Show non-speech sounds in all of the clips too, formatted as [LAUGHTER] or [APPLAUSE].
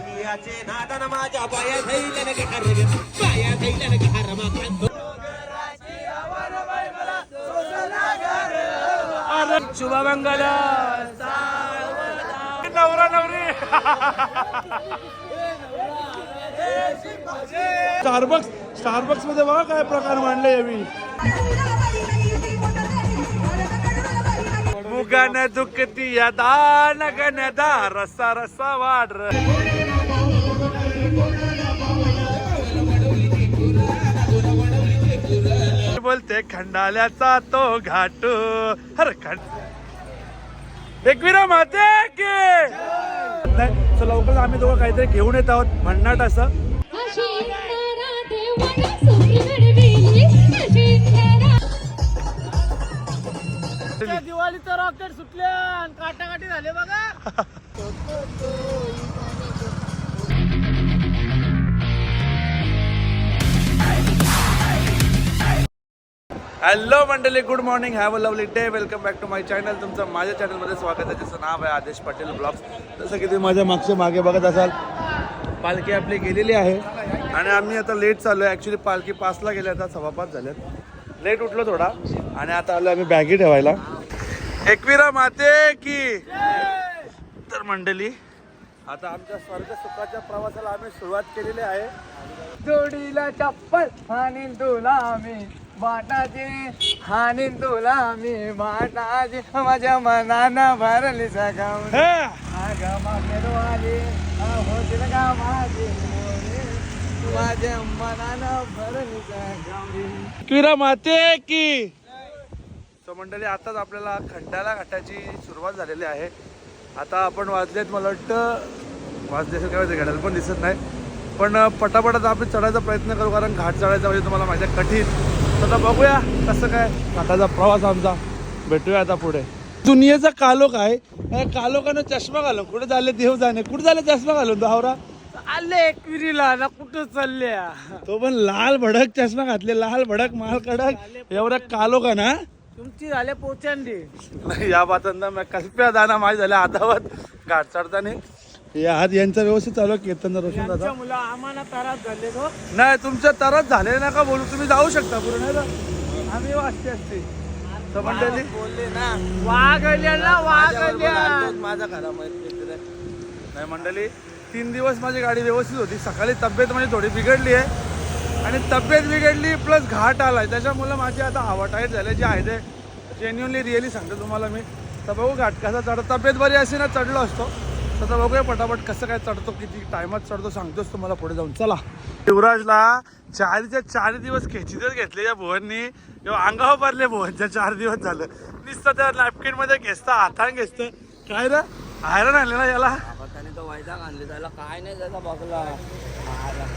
मोदियाचे नादन माझ्या पाया हर ग पाया मागं. शुभमंगल नवरा नवरी. स्टारबक्स स्टारबक्समध्ये बघा काय प्रकार मांडले यावी मुगान दुखती या दान गन दा रस्सा रस्सा वाढ बोलते खंडाल्याचा तो घाट. हर खंड एकविरा माते की! लवकर आम्ही दोघं काहीतरी घेऊन येत आहोत भन्नाट असं. दिवाळीचं रॉकेट सुटले आणि काटाकाटी झाले बघा. [LAUGHS] हॅलो मंडळी. Good morning have a lovely day welcome back to my channel तुमचं माझ्या चॅनलमध्ये स्वागत आहे. जसं नाव आहे आदेश पाटील ब्लॉग्स. जसं की तुम्ही माझ्या मागच्या मागे बघत असाल पालखी आपली गेलेली आहे. आणि आम्ही आता लेट चाललो आहे ॲक्च्युली पालखी पाचला गेल्या आता सव्वा पाच झाल्यात लेट उठलो थोडा. आणि आता आलो आम्ही बॅगी ठेवायला. एकविरा माते की. तर मंडळी आता आमच्या स्वर्ग सुखाच्या प्रवासाला आम्ही सुरुवात केलेली आहे. जोडीला चप्पल आणि तुला आम्ही बाटाचे आणि तुला मी बाटाचे माझ्या मनानं भरली सगाव हे! आली होतील का माझी? माझ्या मनानं भरली माते की. मंडळी आताच आपल्याला खंडाला घाटाची सुरुवात झालेली आहे. आता आपण वाजलेत मला वाटतं वाजले असेल काय घडायला पण दिसत नाही. पण पटापट आता आपण चढायचा प्रयत्न करू कारण घाट चढायचा म्हणजे तुम्हाला माहिती आहे कठीण. आता बघूया कसं काय. घाटाचा प्रवास आमचा. भेटूया आता पुढे. दुनियेचा कालोख आहे. या कालोखानं चष्मा घालून कुठे झाले देव जाणे? कुठे झाले चष्मा घालून तो हावरा? आले एकविरीला ना कुठं चालल्या? तो पण लाल भडक चष्मा घातले लाल भडक माल कडक. एवढा कालोखा ना? तुमची झाले पोचंडी. नाही या बातांना मी कल्प्या दाना माझी झाल्या. आधावत घाट चढताना. हे आज यांचं व्यवस्थित चालू आहे कीर्तन रोशन दादा. मुलं आम्हाला त्रास झाले तो नाही तुमच्या तरच झाले नका बोलू? तुम्ही जाऊ शकता पूर्ण आहे ना? आम्ही वाचते असते. तर मंडळी? बोलले ना. नाही मंडळी तीन दिवस माझी गाडी व्यवस्थित होती. सकाळी तब्येत माझी थोडी बिघडली आहे. आणि तब्येत बिघडली प्लस घाट आलाय. त्याच्यामुळे माझी आता हवा टाईट झाली. जी आहे ते जेन्युनली रिअली सांगतो तुम्हाला मी. तर बघू घाट कसा चढ तब्येत बरी असे ना चढलो असतो. आता बघूया पटापट कसं काय चढतो किती टायमात चढतो सांगतोच तुम्हाला पुढे जाऊन. चला. युवराजला चारीच्या चार दिवस खेचीतच घेतले या भुवननी. किंवा अंगावर भरले भुवनच्या चार दिवस झालं. नुसतं त्या नॅपकिनमध्ये घेसतं हातान घेसतं. काय रे? आयरन आणले ना याला? त्याने तो वैजाग आणले त्याला काय नाही त्याचा बघला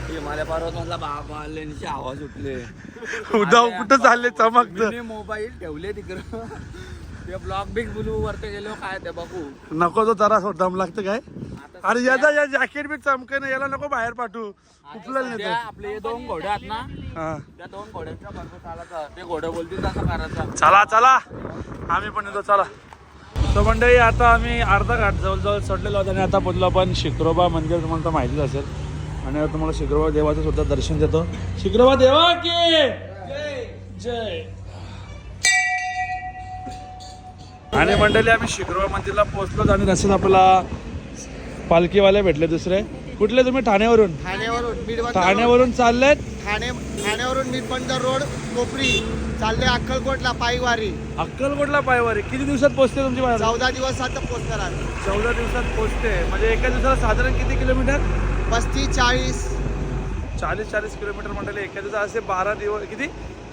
हिमालय पर्वत मधला बाबा आले आवाज उठले. उदाव कुठं चालले चमकत. मी मोबाईल ठेवले तिकडं. ते ब्लॉक बिग ब्लू वरती गेलो काय ते बघू. नको तो जरा दम लागतं काय? अरे याचा या जॅकेट बी चमके ना याला नको बाहेर पाठवू. उपलं नाही आपले हे दोन घोडे आहेत ना हा. त्या दोन घोड्यांच्या भरपूर चालायचं ते घोडं बोलतील तसं करायचं. चला चला. आम्ही पण येतो चला. तो मंडळी आता आम्ही अर्धा घाट जवळजवळ आहोत आणि आता पोचलो आपण शिक्रोबा मंदिर तुम्हाला तर माहितीच असेल. आणि तुम्हाला शिक्रोबा देवाचं सुद्धा दर्शन देतो. शिक्रोबा देवा की! जय! आणि मंडळी आम्ही शिक्रोबा मंदिरला पोहोचलो आणि रस्त्यात आपल्याला पालखीवाले भेटले दुसरे. कुठले तुम्ही? ठाण्यावरून. ठाण्यावरून ठाण्यावरून चाललेत? ठाणे ठाण्यावरून मिडबंदर रोड कोपरी. चालले अक्कलकोटला पायवारी. अक्कलकोटला पायवारी. किती दिवसात पोहोचते तुमची? चौदा दिवस आता पोचणार आम्ही. चौदा दिवसात पोहोचते. म्हणजे एका दिवसाला साधारण किती किलोमीटर? पस्तीस चाळीस. चाळीस चाळीस किलोमीटर म्हटले एका दिवसात असे बारा दिवस किती?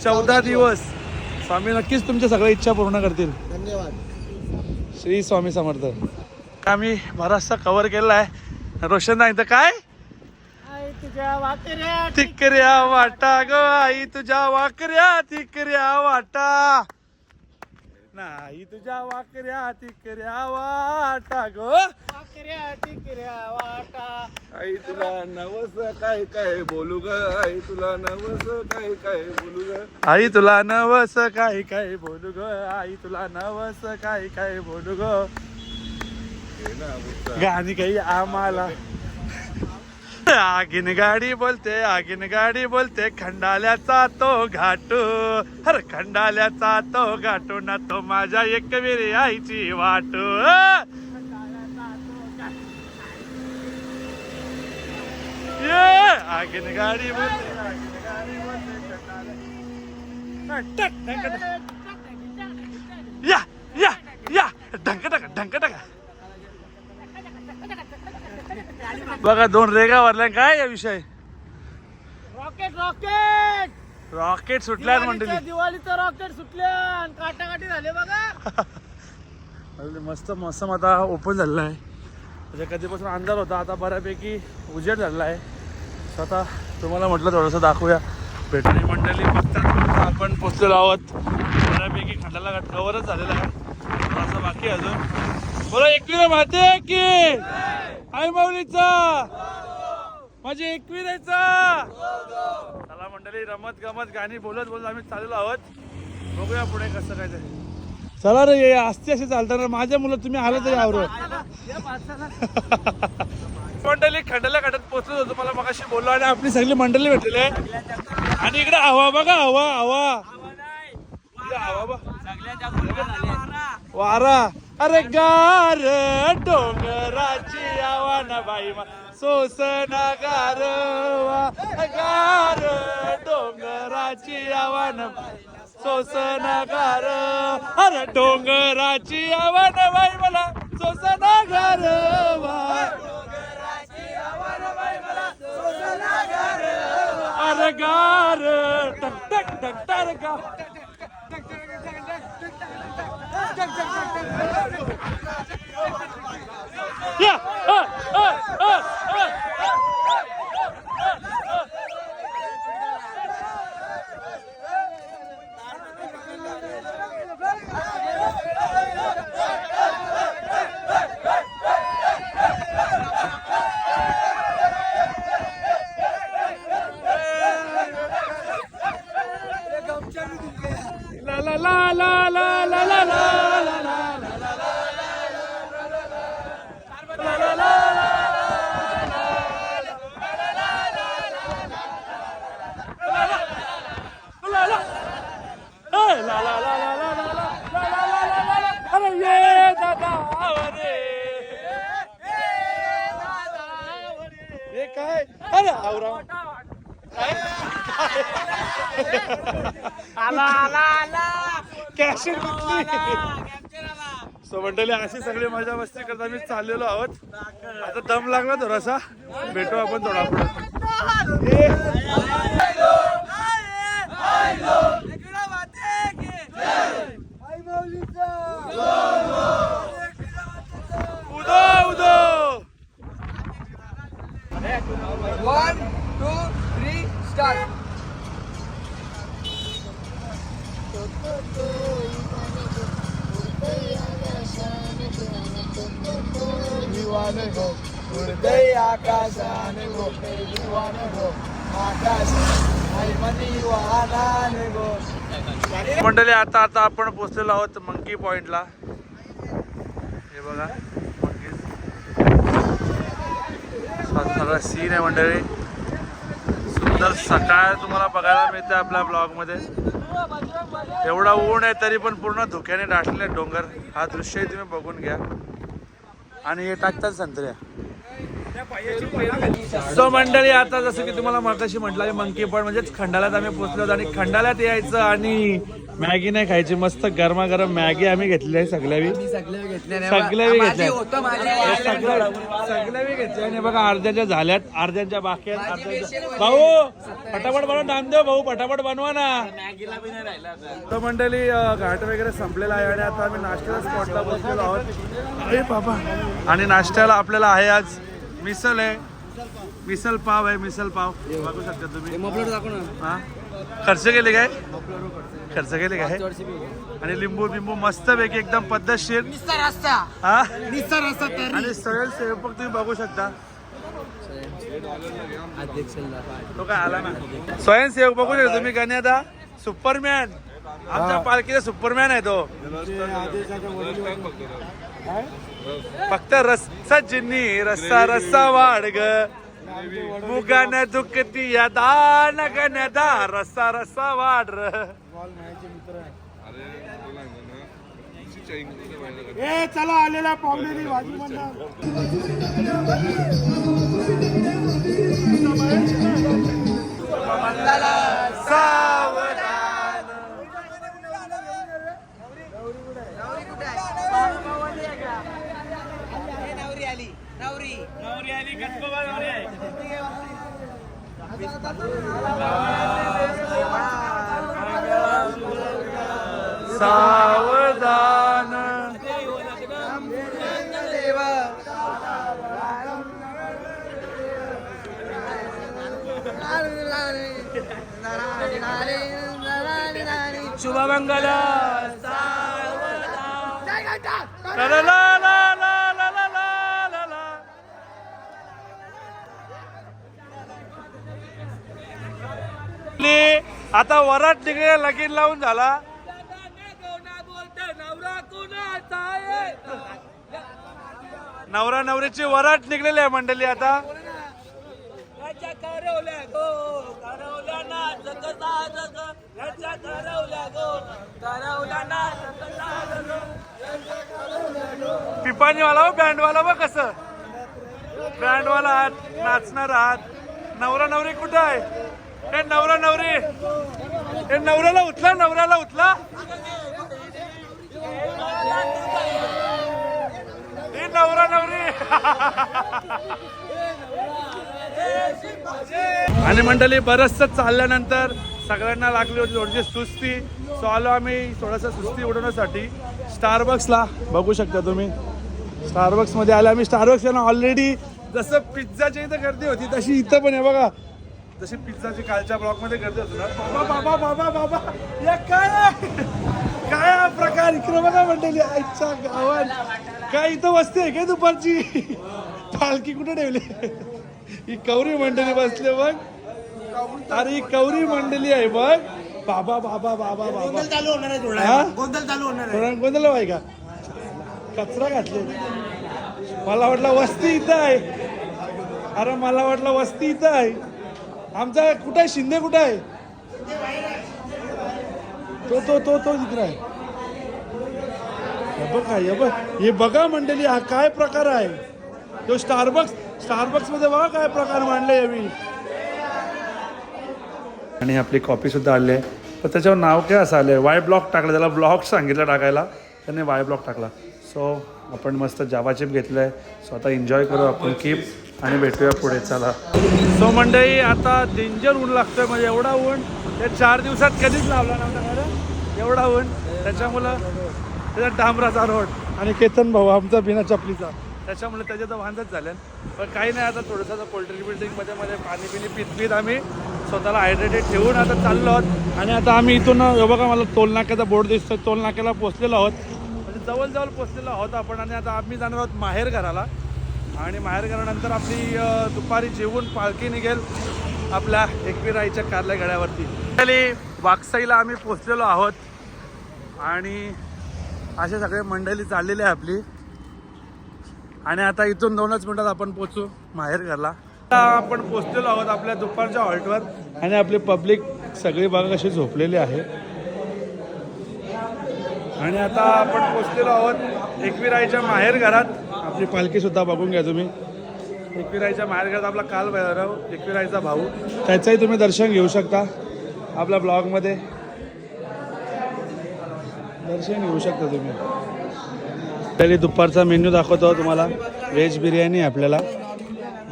चौदा दिवस. स्वामी नक्कीच तुमच्या सगळ्या इच्छा पूर्ण करतील. धन्यवाद. श्री स्वामी समर्थ. आम्ही बराचसा कव्हर केला आहे. रोशन नाही तर काय तुझ्या वाकऱ्या तिकऱ्या वाटा ग आई तुझ्या वाकऱ्या तिकऱ्या वाटा. नाही तुझ्या वाकऱ्या तिकऱ्या वाटा ग. वाकऱ्या टिकऱ्या वाटा. आई तुला नवस काय काय बोलू ग? आई तुला नवस काय काय बोलू ग? आई तुला नवस काय काय बोलू ग? आई तुला नवस काय काय बोलू ग? गाणी काही आम्हाला आगीन गाडी बोलते आगीन गाडी बोलते खंडाल्याचा तो घाटू. हर खंडाल्याचा तो घाटू ना तो माझ्या एकविरी आईची वाटू. ये आगीन गाडी बोलते आगीन गाडी बोलते, खंडाल्या- या या या ढंक टाका ढंक टाका बघा दोन रेगा भरल्या काय या विषय? रॉकेट रॉकेट रॉकेट सुटल्या मंडळी. दिवाळीचं रॉकेट सुटल्या आणि काटाकाटी झाले बघा. [LAUGHS] अरे मस्त मौसम आता ओपन झालेला आहे. म्हणजे कधीपासून अंधार होता आता बऱ्यापैकी उजेड झालेला आहे. आता तुम्हाला म्हटलं थोडंसं दाखवूया. भेटणी मंडळी बघतात आपण पोचलेलो आहोत. बऱ्यापैकी खंडाला कवरच झालेला आहे. थोडासा बाकी अजून. बोला एकवीर माहिती आहे की! आई माऊलीचा! माझी एकवीर चला मंडळी रमत गमत गाणी बोलत बोलत आम्ही चाललेलो आहोत. बघूया पुढे कसं काय ते चला रे ये असते असे चालताना माझ्या मुलं तुम्ही आलं तरी आवरत [LAUGHS] मंडळी खंडाला खंडात पोहोचलो होतो मला मगाशी बोललो आणि आपली सगळी मंडळी भेटलेली आहे आणि इकडे हवा बघा हवा हवा हवा वारा. अरे गार डोंगराची आवान बाई मा सोसना गार गार डोंगराची आवान सोसना गार अरे डोंगराची आवान बाई मला सोसना गार अरे गार टक टक टक टर गा Yeah! Uh, uh, uh, uh. काय? आला आला आला. कॅशेट सो मंडळी अशी सगळी मजा मस्ती करत आम्ही चाललेलो आहोत. आता दम लागला थोडासा भेटू आपण थोडा मंडळी आता आता आपण पोचलेलो आहोत मंकी पॉइंटला. हे बघा सगळा सीन आहे मंडळी. सुंदर सकाळ तुम्हाला बघायला मिळते आपल्या ब्लॉगमध्ये एवढा ऊन आहे तरी पण पूर्ण धुक्याने दाटले डोंगर. हा दृश्य तुम्ही बघून घ्या. आणि हे टाकतात संत्र्या. सो मंडळी आता जसं की तुम्हाला मगाशी म्हटलं मंकी पण म्हणजेच खंडाल्यात आम्ही पोहोचलो आणि खंडाल्यात यायचं आणि मॅगी नाही खायची मस्त गरमागरम मॅगी आम्ही घेतली आहे सगळ्यावी. सगळ्यावी घेतल्या हे सगळ्यावी घेतल्या आणि बघा अर्ध्याच्या झाल्यात अर्ध्यांच्या बाकी भाऊ पटापट बनवा नामदेव भाऊ पटापट बनवा ना. तर मंडळी घाट वगैरे संपलेला आहे आणि आता आम्ही नाश्त्याच्या स्पॉटला बसलेलो आहोत. अरे बाबा. आणि नाश्त्याला आपल्याला आहे आज मिसल आहे. मिसल पाव आहे मिसल पाव. बघू शकता तुम्ही. हा खर्च केले काय? खर्च केले काय आणि लिंबू बिंबू मस्त पैकी एकदम पद्धतशीर. हा? आणि सरळ स्वयंपाक तुम्ही बघू शकता. तो काय आला ना? स्वयंसेवक बघू शकता तुम्ही गण्यादा. सुपरमॅन. आमच्या पालखीचा सुपरमॅन आहे तो. फक्त रस्सा जिन्नी रस्सा रस्सा वाढ ग. मुगान दुखती या दान गण्या रस्सा रस्सा वाढ र. ए चला आलेला पाहुणे भाजी म्हणणार सावधान। देवा शुभमंगल करला आता वरात निघे लगीन लावून झाला. नवरा नवरीची वरात निघलेली आहे मंडळी आता. पिपाणीवाला हो बँडवाला बघ कसं. बँडवाला आहात नाचणार आहात. नवरा नवरी कुठं आहे? हे नवरा नवरी. हे नवऱ्याला उठला नवऱ्याला उठला. हे नवरा नवरी. आणि मंडळी बरंचसं चालल्यानंतर सगळ्यांना लागली होती थोडीशी सुस्ती. सो आलो आम्ही थोडंसं सुस्ती उडवण्यासाठी. स्टारबक्सला बघू शकता तुम्ही. स्टारबक्समध्ये आलो आम्ही. स्टारबक्स यांना ऑलरेडी जसं पिझ्झाच्या इथं गर्दी होती तशी इथं पण आहे बघा. जशी पिझ्झाची कालच्या ब्लॉकमध्ये गर्दी होती ना बाबा बाबा बाबा बाबा या काय? काय हा प्रकार? इकडे बघा मंडळी आईच्या गावात. काय इथं बसते काय दुपारची? पालखी कुठे ठेवली? ही कवरी मंडळी बसले बघ. अरे ही कवरी मंडळी आहे बघ. बाबा बाबा बाबा बाबा. चालू होणार आहे थोडा. हा? गोंधळ चालू होणार आहे. थोडा गोंधळ आहे का? कचरा घातले मला वाटलं वस्ती इथं आहे. अरे मला वाटलं वस्ती इथं आहे. आमचा कुठं आहे? शिंदे कुठं आहे? तो तो तो तो तिकडे आहे. बघा हे बघ. हे बघा मंडळी हा काय प्रकार आहे? तो स्टारबक्स स्टारबक्समध्ये बघा काय प्रकार मांडले मी आणि आपली कॉपी सुद्धा आली आहे. तर त्याच्यावर नाव काय असं आलं आहे वाय ब्लॉक टाकलं त्याला ब्लॉक सांगितलं टाकायला. त्याने वाय ब्लॉक टाकला. सो आपण मस्त जावा चिप घेतलं आहे स्वतः एन्जॉय करू आपण कीप आणि भेटूया पुढे. चला. सो मंडळी आता डेंजर ऊन लागतोय म्हणजे एवढा ऊन त्या चार दिवसात कधीच लावला नव्हता एवढा ऊन त्याच्यामुळं त्याचा डांबराचा रोड आणि केतन भाऊ आमचा बिना चपलीचा. त्याच्यामुळे त्याच्या तर वांदच झाले. पण काही नाही आता थोडंसं पोल्ट्री बिल्डिंगमध्ये मध्ये पाणी पिणी पित पित आम्ही स्वतःला हायड्रेटेड ठेवून आता चाललो आहोत. आणि आता आम्ही इथून बघा मला टोल नाक्याचा बोर्ड दिसतोय. टोल नाक्याला पोचलेलो आहोत. जवळजवळ पोचलेलो आहोत आपण आणि आता आम्ही जाणार आहोत माहेर घराला. आणि माहेर घरानंतर आपली दुपारी जेवून पालखी निघेल आपल्या एकविराईच्या कारल्या गड्यावरती. खाली वाकसाईला आम्ही पोचलेलो आहोत. आणि असे सगळे मंडळी चाललेली आहे आपली. आणि आता इथून दोनच मिनिटात आपण पोचू माहेर घरला. आपण पोचलेलो आहोत आपल्या दुपारच्या हॉल्टवर. आणि आपली पब्लिक सगळी बघा कशी झोपलेली आहे. आणि आता आपण पोचलेलो आहोत एकविरायच्या माहेर घरात. आपली पालखी सुद्धा बघून घ्या तुम्ही. एकविरायच्या माहेर घरात आपला काल भैरव एकविरायचा भाऊ. त्याचंही तुम्ही दर्शन घेऊ शकता आपल्या ब्लॉगमध्ये. दर्शन घेऊ शकता तुम्ही. तरी दुपारचा मेन्यू दाखवतो तुम्हाला. व्हेज बिर्याणी आहे आपल्याला.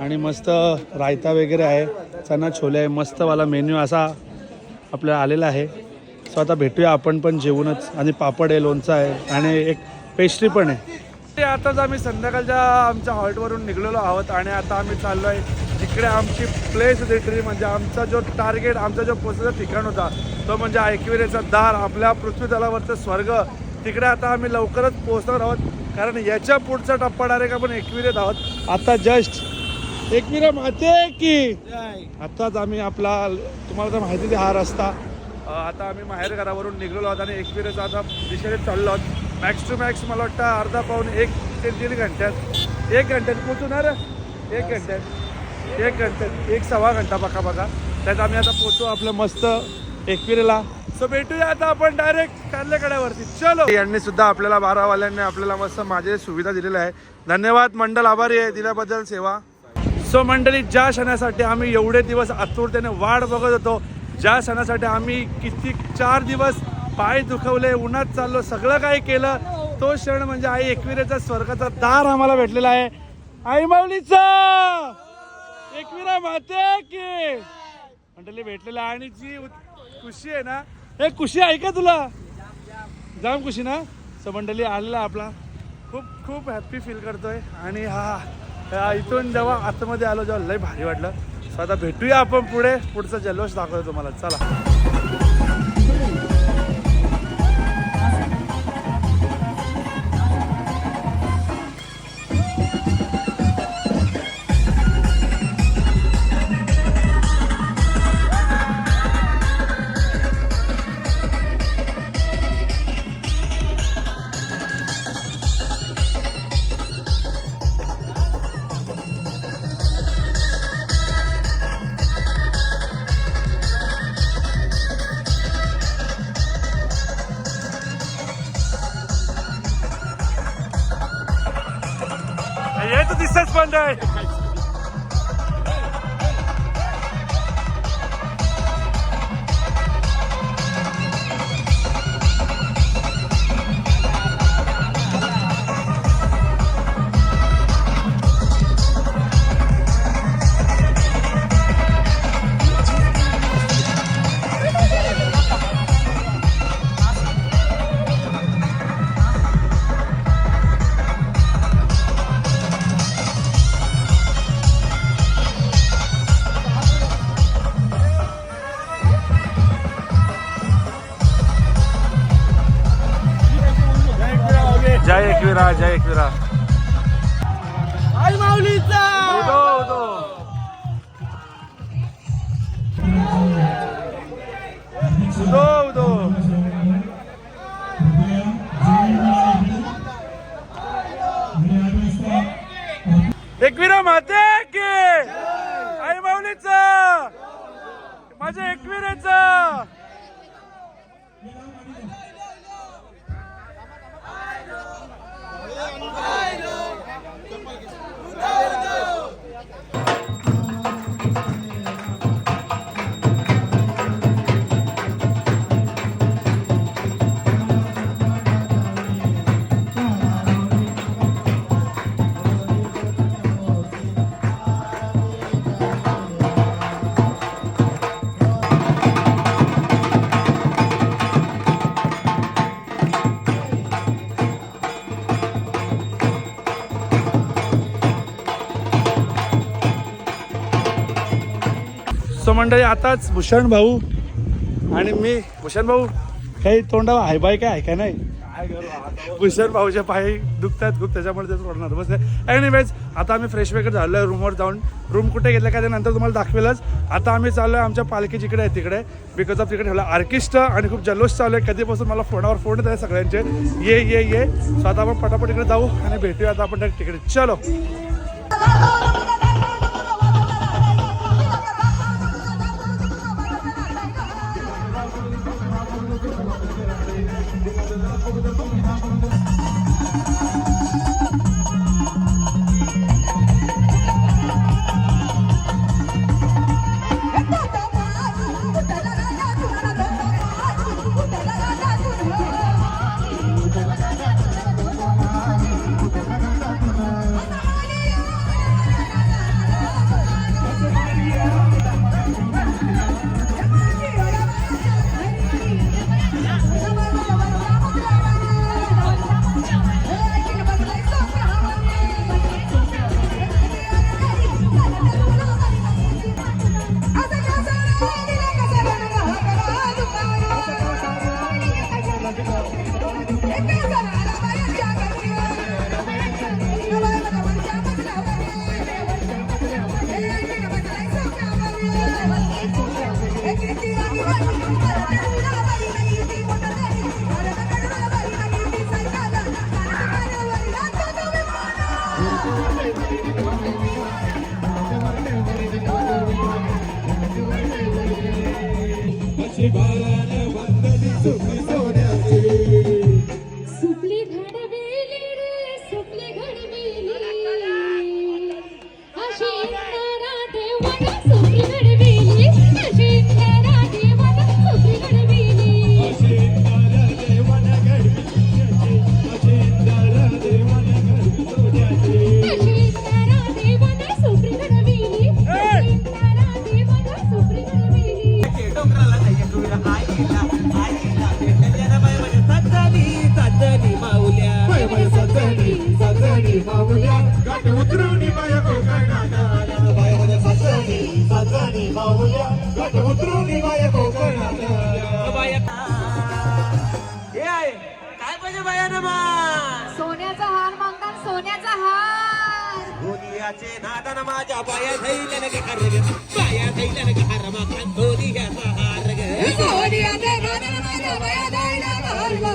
आणि मस्त रायता वगैरे आहे. चना छोले आहे. मस्तवाला मेन्यू असा आपल्याला आलेला आहे. सो आता भेटूया आपण पण जेवूनच. आणि पापड आहे लोणचं आहे आणि एक पेस्ट्री पण आहे. ते आताच आम्ही संध्याकाळच्या आमच्या हॉल्टवरून निघलेलो आहोत आणि आता आम्ही चाललो आहे जिकडे आमची प्लेस होती ट्री म्हणजे आमचा जो टार्गेट आमचा जो पोचायचा ठिकाण होता तो म्हणजे ऐकविरेचा दार आपल्या पृथ्वी तलावरचं स्वर्ग. तिकडे आता आम्ही लवकरच पोहोचणार आहोत. कारण याच्या पुढचा टप्पा डायरेक्ट आपण एकविरेत आहोत. आता जस्ट एकविरा माते की. आताच आम्ही आपला तुम्हाला तर माहिती आहे हा रस्ता आता आम्ही माहेर घरावरून निघलेलो आहोत आणि एकविरेचा आता दिशेने चाललो आहोत. मॅक्स टू मॅक्स मला वाटतं अर्धा पाऊन एक ते दीड घंट्यात. एक घंट्यात पोचून रे एक घंट्यात. एक घंट्यात. एक सव्वा घंटा बघा बघा. त्यात आम्ही आता पोचू आपलं मस्त एकविरेला. सो भेटूया आता आपण डायरेक्ट कारल्याकड्यावरती. चलो. यांनी सुद्धा आपल्याला बारावाल्यांनी आपल्याला मस्त माझे सुविधा दिलेल्या आहे धन्यवाद मंडल. आभारी आहे दिल्याबद्दल सेवा. सो मंडळी ज्या क्षणासाठी आम्ही एवढे दिवस आतुरतेने वाट बघत होतो ज्या क्षणासाठी आम्ही किती चार दिवस पाय दुखवले उन्हात चाललो सगळं काही केलं तो क्षण म्हणजे आई एकविरेचा स्वर्गाचा दार आम्हाला भेटलेला आहे. आई माऊलीचा! एकविरा माते की! मंडळी भेटलेला आणि जी खुशी आहे ना हे खुशी आहे का तुला? जाम खुशी ना? सो मंडळी आलेला आपला. खूप खूप हॅप्पी फील करतोय. आणि हा इथून जेव्हा आतमध्ये आलो जेव्हा लय भारी वाटलं. आता भेटूया आपण पुढे. पुढचा जल्लोष दाखवतो तुम्हाला. चला. जय एकविरा जय मंडळी आताच भूषण भाऊ आणि मी. भूषण भाऊ काही तोंडावर हाय बाय काय आहे नाही? भूषण भाऊच्या पाय दुखतात खूप त्याच्यामुळे ते थोडं नर्वस आहे एनिवेज आता आम्ही फ्रेश वगैरे झालो आहे रूमवर जाऊन. रूम कुठे घेतलं का ते नंतर तुम्हाला दाखवेलच. आता आम्ही चाललो आहे आमच्या पालखी जिकडे आहे तिकडे. बिकॉज ऑफ तिकडे ठेवला आर्किस्ट आणि खूप जल्लोष चालू आहे कधीपासून मला फोनावर फोन येत आहे सगळ्यांचे. ये ये ये. सो आता आपण पटापट इकडे जाऊ आणि भेटूया आता आपण तिकडे. चलो.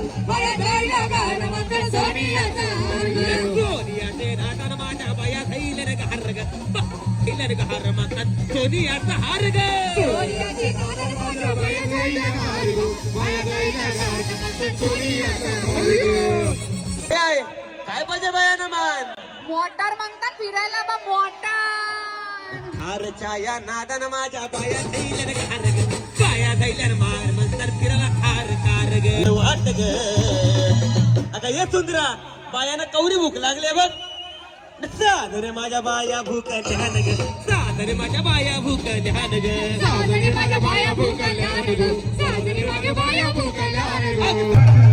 द्यायला हार सोन्याचा हार काय पाहिजे बायानं मान मोटार मागतात फिरायला बा मोटार. हारच्या या नादान माझ्या बाया ग हार ग बाया म्हणतात फिरायला वाटग वाटग आता ये सुंदरा बायानं कवरी भूक लागले बघ. सादरे माझ्या बाया भूक ध्यान ग. सादरे माझ्या बाया भूक ध्यान ग. साजरी माझ्या बाया भूक ध्यान ग. साजरी माझ्या बाया भूक ध्यान ग.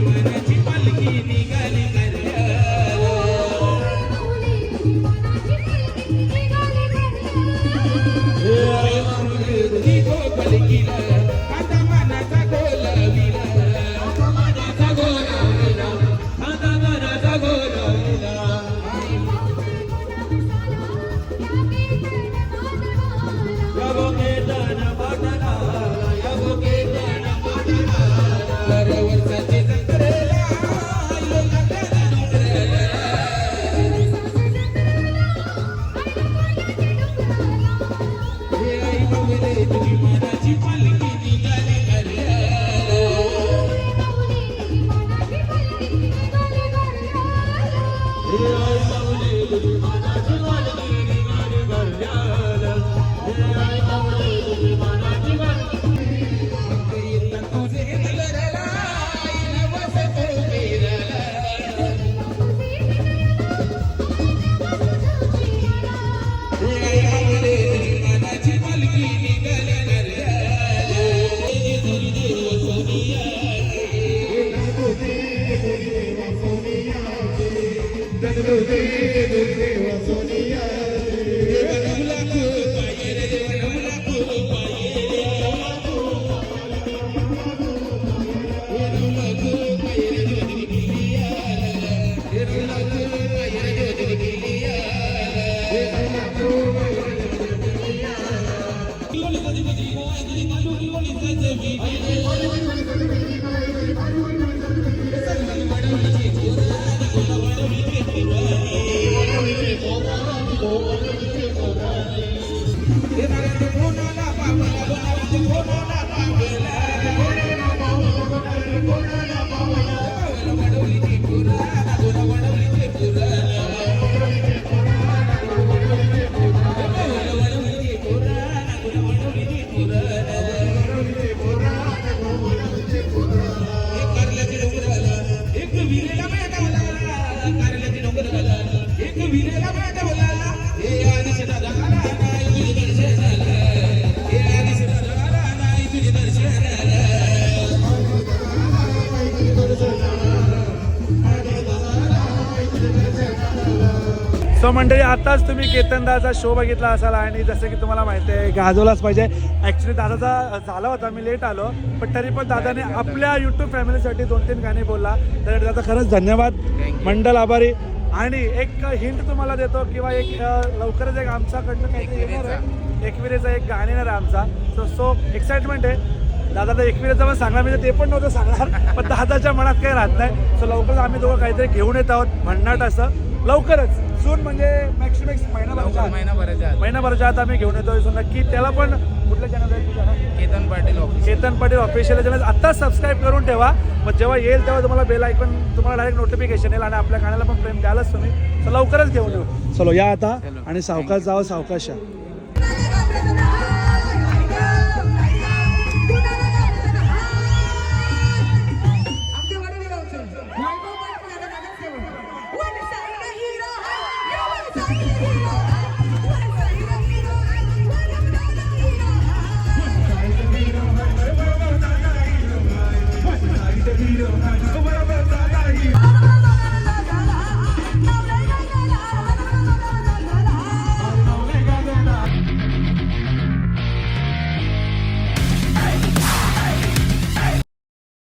सो मंडळी आताच तुम्ही केतनदाचा शो बघितला असाल आणि जसं की तुम्हाला माहिती आहे गाजवलाच पाहिजे. ॲक्च्युली दादाचा झाला होता मी लेट आलो पण तरी पण दादाने आपल्या यूट्यूब फॅमिलीसाठी दोन तीन गाणी बोलला. तर दादा खरंच धन्यवाद. मंडल आभारी. आणि एक हिंट तुम्हाला देतो किंवा एक लवकरच एक आमच्याकडनं काहीतरी येणार आहे. एकविरेचा. एक गाणी येणार आहे आमचा. सो सो एक्साइटमेंट आहे. दादा तर एकविरेचं पण सांगणार म्हणजे ते पण नव्हतं सांगणार पण दादाच्या मनात काही राहत नाही. सो लवकरच आम्ही दोघं काहीतरी घेऊन येत आहोत भन्नाट असं. लवकरच. जून म्हणजे मॅक्सिमॅक्स महिनाभराच्या आत. महिनाभराच्या आत. महिनाभराच्या आत आम्ही घेऊन येतोय. सो नक्की त्याला पण कुठल्या चॅनल आहे तुझ्या Ketan Patil office Ketan Patil official channel आत्ताच सबस्क्राईब करून ठेवा. मग जेव्हा येईल तेव्हा तुम्हाला बेल ऐकून तुम्हाला डायरेक्ट नोटिफिकेशन येईल आणि आपल्या गाण्याला पण प्रेम द्यालच तुम्ही. तर लवकरच घेऊन येऊ. चलो या आता आणि सावकाश जावं सावकाश या.